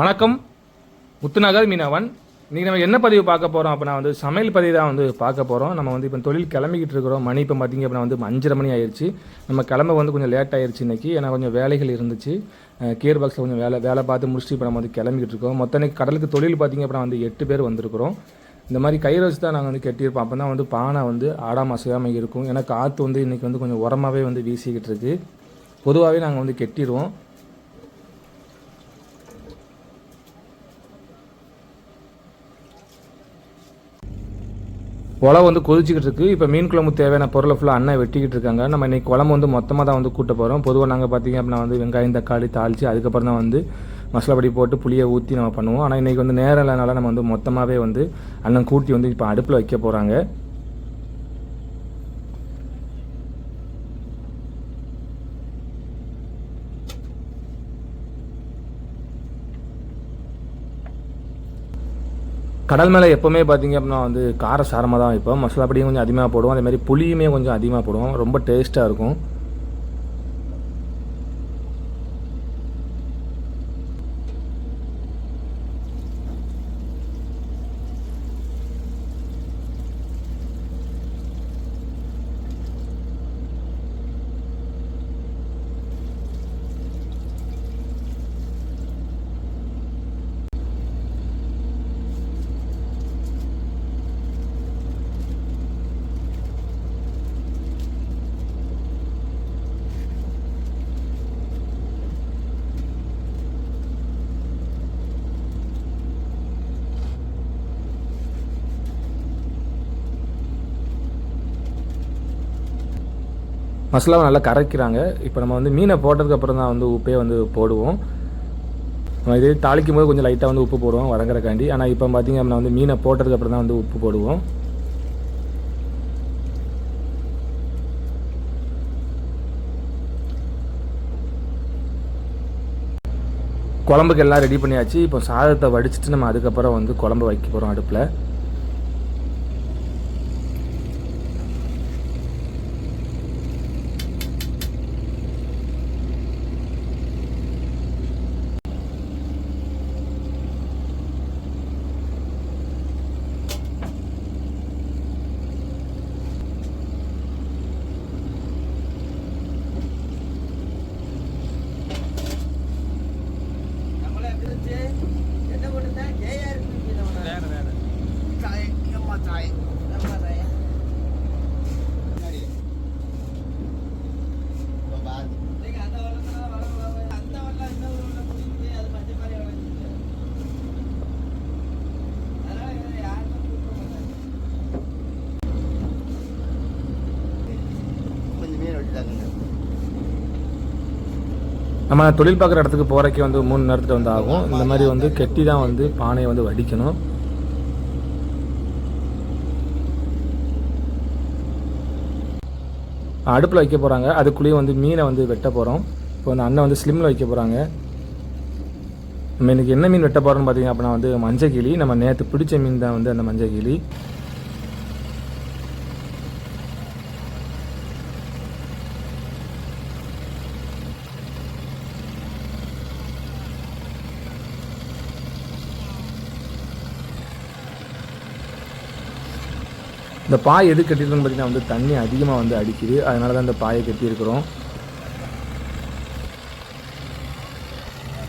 வணக்கம். முத்துநகர் மீனவன். இன்றைக்கி நம்ம என்ன பதிவு பார்க்க போகிறோம் அப்போ நான் வந்து சமையல் பதிவு தான் வந்து பார்க்க போகிறோம் நம்ம வந்து இப்போ தொழில் கிளம்பிக்கிட்டு இருக்கிறோம். மணி இப்போ பார்த்திங்க அப்படின்னா வந்து அஞ்சரை மணி ஆயிடுச்சு நம்ம கிளம்ப வந்து கொஞ்சம் லேட் ஆயிடுச்சு இன்றைக்கி ஏன்னா கொஞ்சம் வேலைகள் இருந்துச்சு. கியர் பாக்ஸில் கொஞ்சம் வேலை வேலை பார்த்து முடிச்சுட்டு இப்போ நம்ம வந்து கிளம்பிக்கிட்டு இருக்கோம். மொத்தம் கடலுக்கு தொழில் பார்த்திங்க அப்படின்னா வந்து எட்டு பேர் வந்திருக்கிறோம். இந்த மாதிரி கயிறு வச்சு தான் நாங்கள் வந்து கட்டியிருப்போம். அப்போ தான் வந்து பானை வந்து ஆடாம அசையாமல் இருக்கும். ஏன்னா காற்று வந்து இன்றைக்கி வந்து கொஞ்சம் உரமாகவே வந்து வீசிக்கிட்டு இருக்குது பொதுவாகவே நாங்கள் வந்து கெட்டிடுவோம் உழவு வந்து கொதிச்சிக்கிட்டு இருக்குது இப்போ மீன் குழம்பு தேவையான பொருளை ஃபுல்லாக அண்ணன் வெட்டிக்கிட்டு இருக்காங்க. நம்ம இன்றைக்கி குழம்பு வந்து மொத்தமாக தான் வந்து கூட்ட போகிறோம் பொதுவாக நாங்கள் பார்த்தீங்க அப்படின்னா வந்து வெங்காயம் தக்காளி தாளித்து அதுக்கப்புறம் தான் வந்து மசாலாப்படி போட்டு புளியை ஊற்றி நம்ம பண்ணுவோம். ஆனால் இன்றைக்கி வந்து நேரம் இல்லைனால நம்ம வந்து மொத்தமாகவே வந்து அண்ணன் கூட்டி வந்து இப்போ அடுப்பில் வைக்க போகிறாங்க கடல் மேலே எப்போவுமே பார்த்தீங்க அப்படின்னா வந்து கார சாரமாக தான் வைப்போம். மசாலா பொடியும் கொஞ்சம் அதிகமாக போடுவோம். அதே மாதிரி புளியுமே கொஞ்சம் அதிகமாக போடுவோம். ரொம்ப டேஸ்ட்டாக இருக்கும். மசாலாவை நல்லா கரைக்கிறாங்க. இப்போ நம்ம வந்து மீனை போட்டதுக்கப்புறம் தான் வந்து உப்பே வந்து போடுவோம். நம்ம இதே தாளிக்கும் போது கொஞ்சம் லைட்டாக வந்து உப்பு போடுவோம் வதங்குறக்காண்டி ஆனால் இப்போ பார்த்திங்க அப்படின்னா வந்து மீனை போட்டதுக்கப்புறம் தான் வந்து உப்பு போடுவோம். குழம்புக்கு எல்லாம் ரெடி பண்ணியாச்சு. இப்போ சாதத்தை வடிச்சிட்டு நம்ம அதுக்கப்புறம் வந்து குழம்பு வைக்க போகிறோம் அடுப்பில். நம்ம தொழில் பார்க்குற இடத்துக்கு போகிறக்கே வந்து மூணு நேரத்துக்கு வந்து ஆகும். இந்த மாதிரி வந்து கெட்டி தான் வந்து பானையை வந்து வடிக்கணும். அடுப்பில் வைக்க போகிறாங்க அதுக்குள்ளேயே வந்து மீனை வந்து வெட்ட போகிறோம் இப்போ வந்து அண்ணன் வந்து ஸ்லிம்மில் வைக்க போகிறாங்க நம்ம இன்றைக்கி என்ன மீன் வெட்ட போகிறோம்னு பார்த்தீங்க அப்படின்னா வந்து மஞ்சள் கிளி. நம்ம நேற்று பிடிச்ச மீன் தான் வந்து அந்த மஞ்சள் கிளி. இந்த பாய் எது கட்டியிருக்குன்னு பார்த்தீங்கன்னா வந்து தண்ணி அதிகமாக வந்து அடிக்குது. அதனால தான் இந்த பாயை கட்டியிருக்கிறோம்.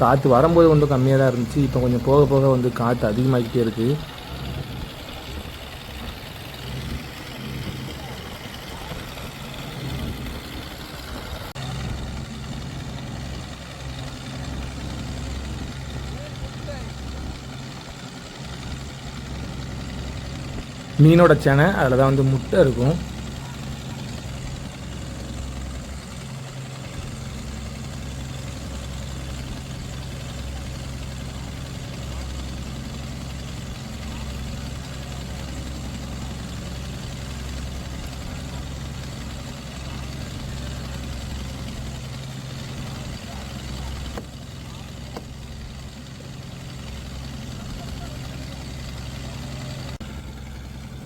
காற்று வரும்போது வந்து கம்மியாக தான் இருந்துச்சு. இப்போ கொஞ்சம் போக போக வந்து காற்று அதிகமாகிட்டே இருக்குது மீனோட சேனை அதில் தான் வந்து முட்டை இருக்கும்.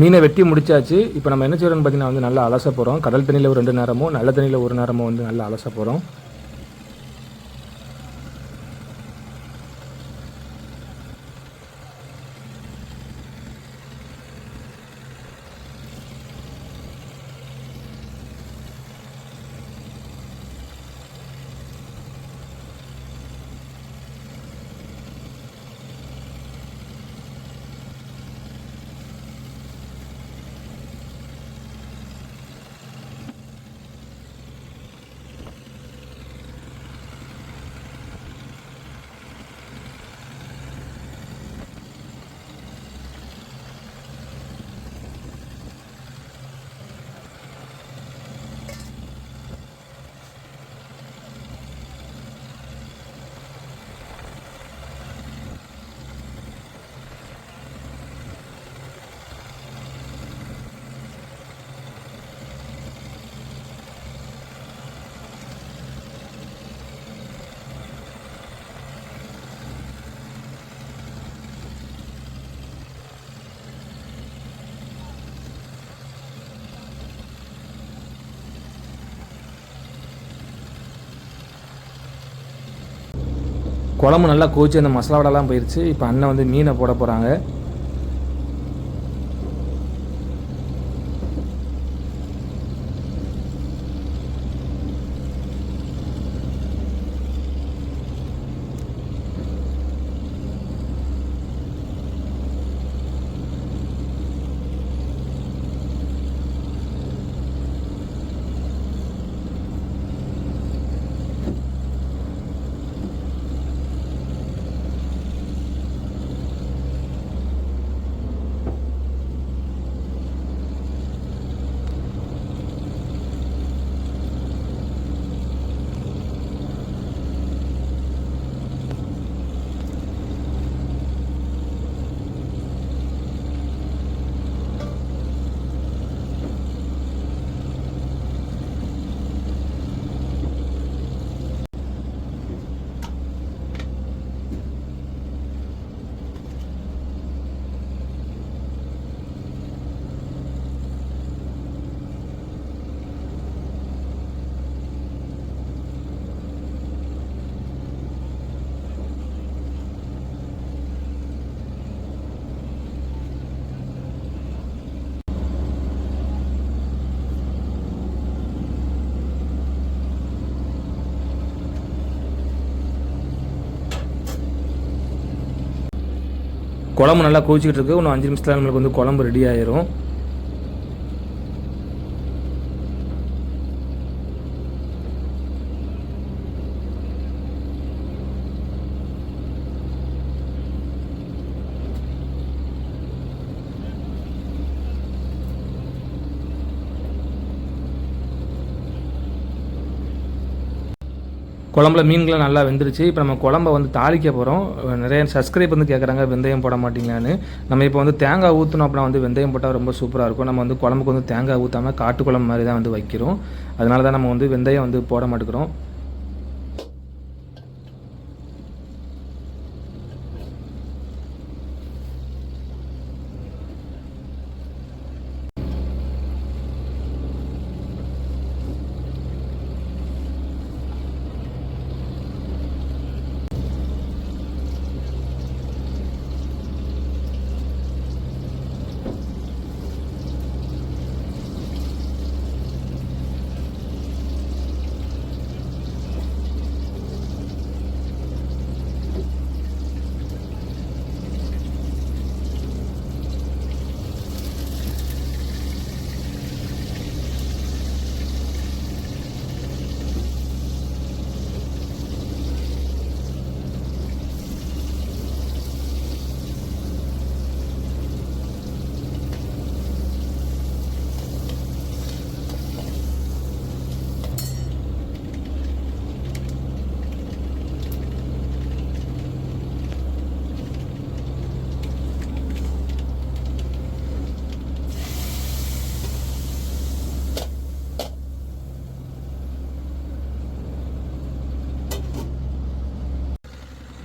மீனை வெட்டி முடிச்சாச்சு. இப்போ நம்ம என்ன செய்யறோம்னு பார்த்தீங்கன்னா வந்து நல்லா அலச போகிறோம் கடல் தண்ணியில் ஒரு ரெண்டு நேரமும் நல்ல தண்ணியில் ஒரு நேரமும் வந்து நல்லா அலச போகிறோம் குழம்பு நல்லா கோச்சு அந்த மசாலாவோடலாம் போயிடுச்சு இப்போ அண்ணன் வந்து மீனை போட போகிறாங்க குழம்பு நல்லா கொதிச்சிக்கிட்டு இருக்கு. இன்னும் அஞ்சு நிமிஷத்தில் நம்மளுக்கு வந்து குழம்பு ரெடி ஆயிரும். குழம்புல மீன்களை நல்லா வெந்துருச்சு. இப்போ நம்ம குழம்ப வந்து தாளிக்க போகிறோம் நிறைய சப்ஸ்கிரைப் வந்து கேட்குறாங்க வெந்தயம் போட மாட்டீங்களான்னு. நம்ம இப்போ வந்து தேங்காய் ஊற்றணும் அப்படின்னா வந்து வெந்தயம் போட்டால் ரொம்ப சூப்பராக இருக்கும். நம்ம வந்து குழம்புக்கு வந்து தேங்காய் ஊற்றாமல் காட்டு குழம்பு மாதிரி தான் வந்து வைக்கிறோம். அதனால தான் நம்ம வந்து வெந்தயம் வந்து போட மாட்டேங்கிறோம்.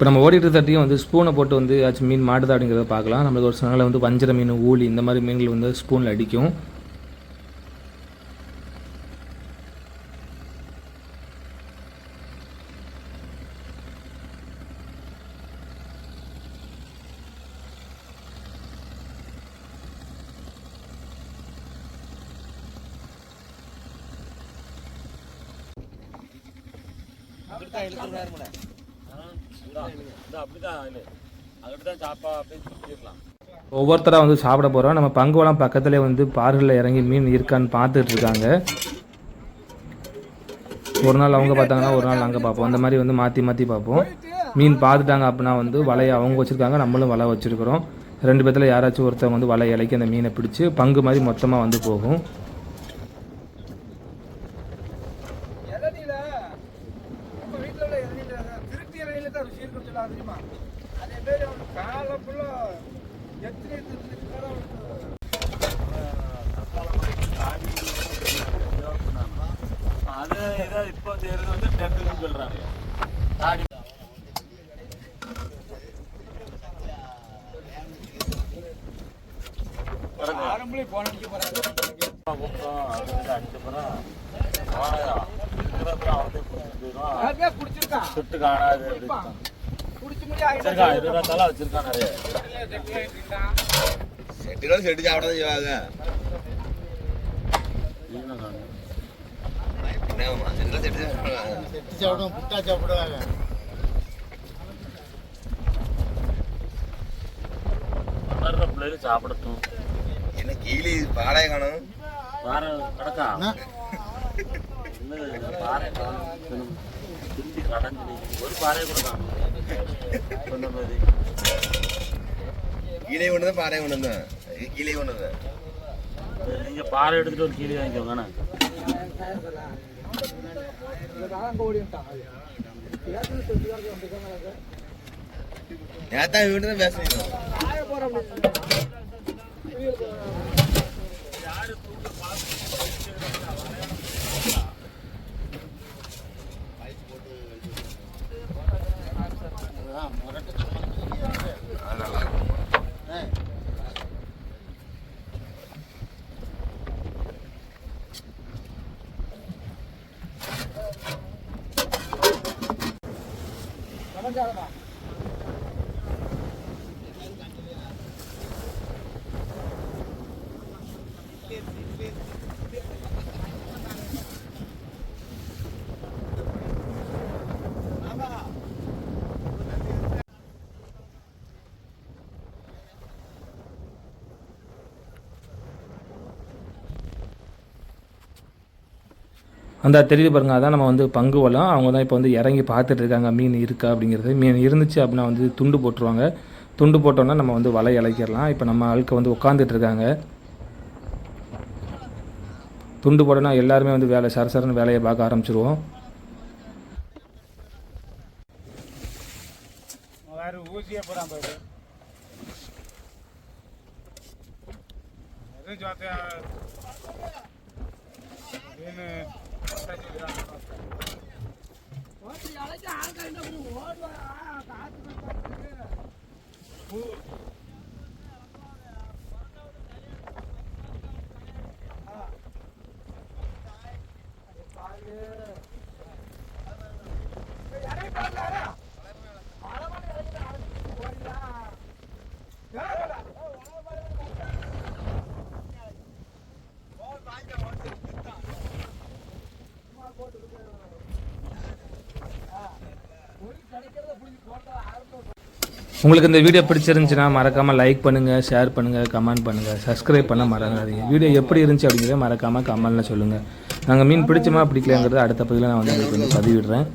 இப்போ நம்ம ஓடிட்டு தட்டியும் வந்து ஸ்பூனை போட்டு வந்து ஏதாச்சும் மீன் மாட்டுதா அப்படிங்கிறத பார்க்கலாம். நம்மளுக்கு ஒரு சில நாளில் வந்து வஞ்சர மீன் ஊளி இந்த மாதிரி மீன்கள் வந்து ஸ்பூனில் அடிக்கும். ஒவ்வொருத்தராக வந்து சாப்பிட போகிறோம் நம்ம பங்குவெல்லாம் பக்கத்துலேயே வந்து பாறையில் இறங்கி மீன் இருக்கான்னு பார்த்துட்டு இருக்காங்க. ஒரு நாள் அவங்க பார்த்தாங்கன்னா ஒரு நாள் நாங்கள் பார்ப்போம். அந்த மாதிரி வந்து மாற்றி மாற்றி பார்ப்போம். மீன் பார்த்துட்டாங்க அப்படின்னா வந்து வலையை அவங்க வச்சுருக்காங்க நம்மளும் வலை வச்சுருக்கிறோம். ரெண்டு பேர்த்தில் யாராச்சும் ஒருத்தவங்க வந்து வலை இலைக்கு அந்த மீனை பிடிச்சி பங்கு மாதிரி மொத்தமாக வந்து போகும். ருசி இருக்குன்னு சொல்லுவாங்க தெரியுமா? அதே மாதிரி அவன் காலம் ஆ எத்தனை இருந்தாலும் அவனுக்கு அது ஏதோ இப்போ செய்யறது வந்து டெக்குன்னு சொல்றாங்க. ஆரம்பமே போன அடிக்க போறாங்க அடிச்சப்பறம் இருக்கிறப்ப அவர்கிட்ட குடிச்சிருக்கான் சுட்டு காணாது அப்படின்னு. பிடிச்சி முடியும் வச்சிருக்கா இருபது தலை வச்சிருக்கா நிறைய. செட்டுகளும் செட்டு சாப்பிட செய்வாங்க. செட்டு சாப்பிடுவாங்க புட்டா சாப்பிடுவாங்க. வளர்ற பிள்ளைகள் சாப்பிடட்டும். என்ன கீழே பாடைய காணும்? பாறை கிடக்கா? பாறை திரும்பி கடந்து. ஒரு பாறை கூட சொன்ன மாதிரி கீழே கொண்டு தான் பாடைய கொண்டு வந்தேன் இது கீழே கொண்டு வந்தேன் சரி, நீங்க பாறை எடுத்துட்டு ஒரு கீழே வாங்கிக்கோங்க அண்ணா. நேத்தா வீட்டு தான் அதான் 他们家的吧。அந்த தெரியுது பாருங்க அதான் நம்ம வந்து பங்கு வளம். அவங்க தான் இப்போ வந்து இறங்கி பார்த்துட்டு இருக்காங்க மீன் இருக்கா அப்படிங்கிறது. மீன் இருந்துச்சு அப்படின்னா வந்து துண்டு போட்டுருவாங்க. துண்டு போட்டோன்னா நம்ம வந்து வலை இழைக்கிடலாம் இப்போ நம்ம ஆளுக்கு வந்து உட்காந்துட்டு இருக்காங்க. துண்டு போட்டோன்னா எல்லாருமே வந்து வேலை சரசரன்னு வேலையை பார்க்க ஆரம்பிச்சிருவோம். வேற ஊசியே போறான் பாரு எதுவும் ஜாத்தியா ಏನು உங்களுக்கு இந்த வீடியோ பிடிச்சிருந்துச்சுன்னா மறக்காமல் லைக் பண்ணுங்கள் ஷேர் பண்ணுங்கள் கமெண்ட் பண்ணுங்கள் சப்ஸ்கிரைப் பண்ண மறந்துடாதீங்க வீடியோ எப்படி இருந்துச்சு அப்படிங்கிறத மறக்காமல் கமெண்ட்டில் சொல்லுங்கள் நாங்கள் மீன் பிடிச்சோமா பிடிக்கலங்கிறத அடுத்த பதிவில் நான் வந்து உங்களுக்கு வந்து பதிவிடுறேன்.